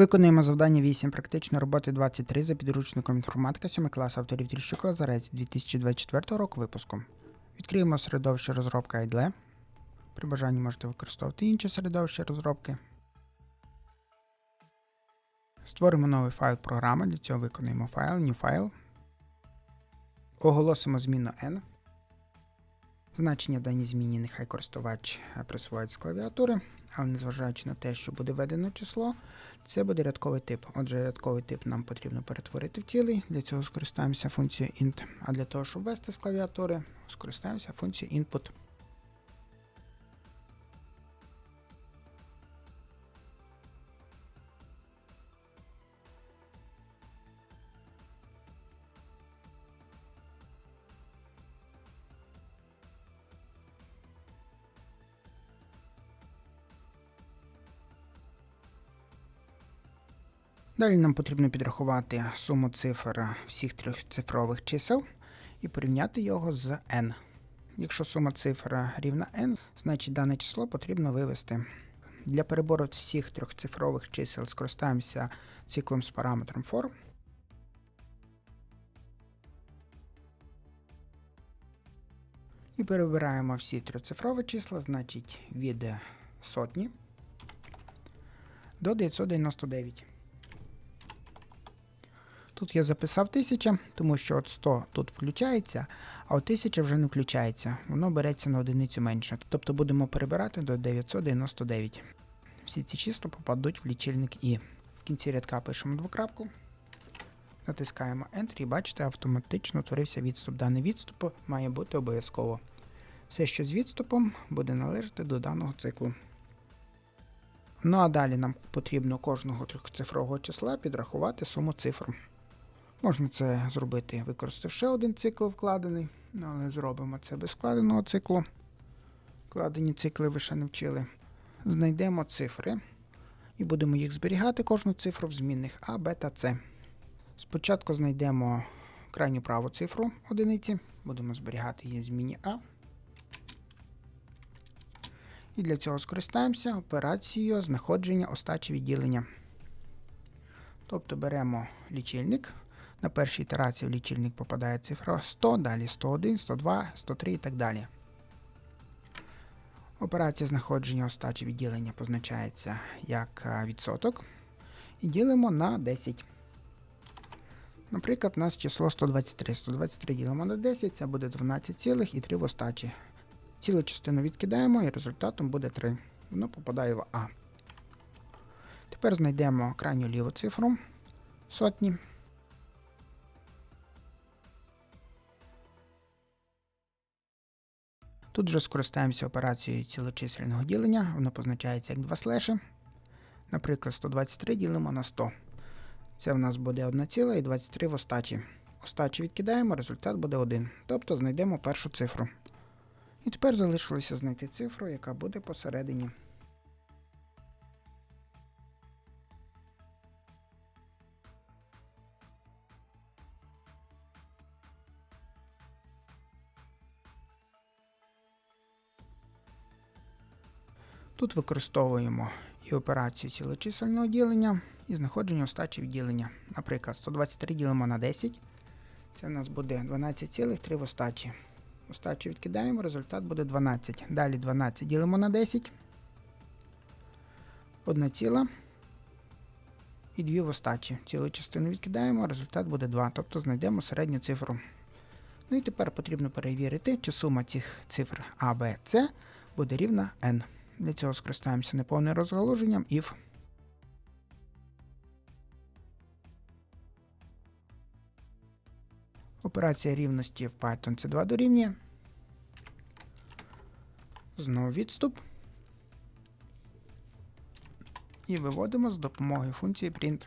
Виконуємо завдання 8 практичної роботи 23 за підручником інформатика 7 клас авторів Тріщук Лазарець 2024 року випуску. Відкриємо середовище розробка IDLE. При бажанні можете використовувати інші середовища розробки. Створимо новий файл програми. Для цього виконуємо файл, new file. Оголосимо зміну n. Значення даній зміні нехай користувач е, присвоїть з клавіатури, але незважаючи на те, що буде введено число, це буде рядковий тип. Отже, рядковий тип нам потрібно перетворити в цілий. Для цього скористаємося функцією int. А для того, щоб ввести з клавіатури, скористаємося функцією input. Далі нам потрібно підрахувати суму цифр всіх трьохцифрових чисел і порівняти його з n. Якщо сума цифр рівна n, значить дане число потрібно вивести. Для перебору всіх трьохцифрових чисел скористаємося циклом з параметром for. І перебираємо всі трьохцифрові числа, значить від сотні до 999. Тут я записав 1000, тому що от 100 тут включається, а от 1000 вже не включається. Воно береться на одиницю менше. Тобто будемо перебирати до 999. Всі ці числа попадуть в лічильник І. В кінці рядка пишемо двокрапку. Натискаємо Enter і бачите, автоматично утворився відступ. Даний відступ має бути обов'язково. Все, що з відступом, буде належати до даного циклу. Ну а далі нам потрібно кожного трьохцифрового числа підрахувати суму цифр. Можна це зробити, використавши один цикл вкладений, але зробимо це без вкладеного циклу. Вкладені цикли ви ще не вчили. Знайдемо цифри і будемо їх зберігати кожну цифру в змінних А, Б та С. Спочатку знайдемо крайню праву цифру одиниці, будемо зберігати її в зміні А. І для цього скористаємося операцією знаходження остачі відділення. Тобто беремо лічильник. На першій ітерації в лічильник попадає цифра 100, далі 101, 102, 103 і так далі. Операція знаходження остачі відділення позначається як е, відсоток. І ділимо на 10. Наприклад, у нас число 123. 123 ділимо на 10, це буде 12,3 в остачі. Цілу частину відкидаємо і результатом буде 3. Воно попадає в А. Тепер знайдемо крайню ліву цифру сотні. Тут вже скористаємося операцією цілочисельного ділення, воно позначається як два слеші. Наприклад, 123 ділимо на 100. Це в нас буде 1,23 в остачі. Остачі відкидаємо, результат буде 1. Тобто знайдемо першу цифру. І тепер залишилося знайти цифру, яка буде посередині. Тут використовуємо і операцію цілочисельного ділення, і знаходження остачі відділення. Наприклад, 123 ділимо на 10. Це в нас буде 12,3 в остачі. Остачу відкидаємо, результат буде 12. Далі 12 ділимо на 10. 1 ціла. І 2 в остачі. Цілу частину відкидаємо, результат буде 2. Тобто знайдемо середню цифру. Ну і тепер потрібно перевірити, чи сума цих цифр А, Б, С буде рівна n. Для цього скористаємося неповним розгалуженням if. Операція рівності в Python це 2 дорівнює. Знову відступ. І виводимо з допомогою функції print.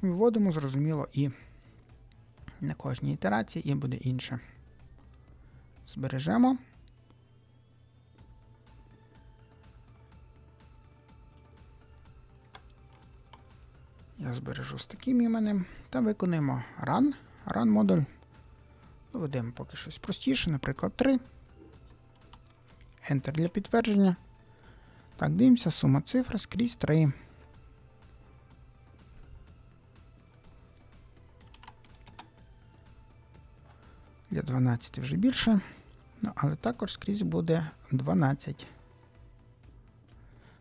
Виводимо, зрозуміло, і на кожній ітерації і буде інше. Збережемо. Я збережу з таким іменем та виконуємо run. Run модуль. Доведемо поки щось простіше, наприклад, 3. Enter для підтвердження. Так, дивимося, сума цифр скрізь 3. Для 12 вже більше. Ну, але також скрізь буде 12.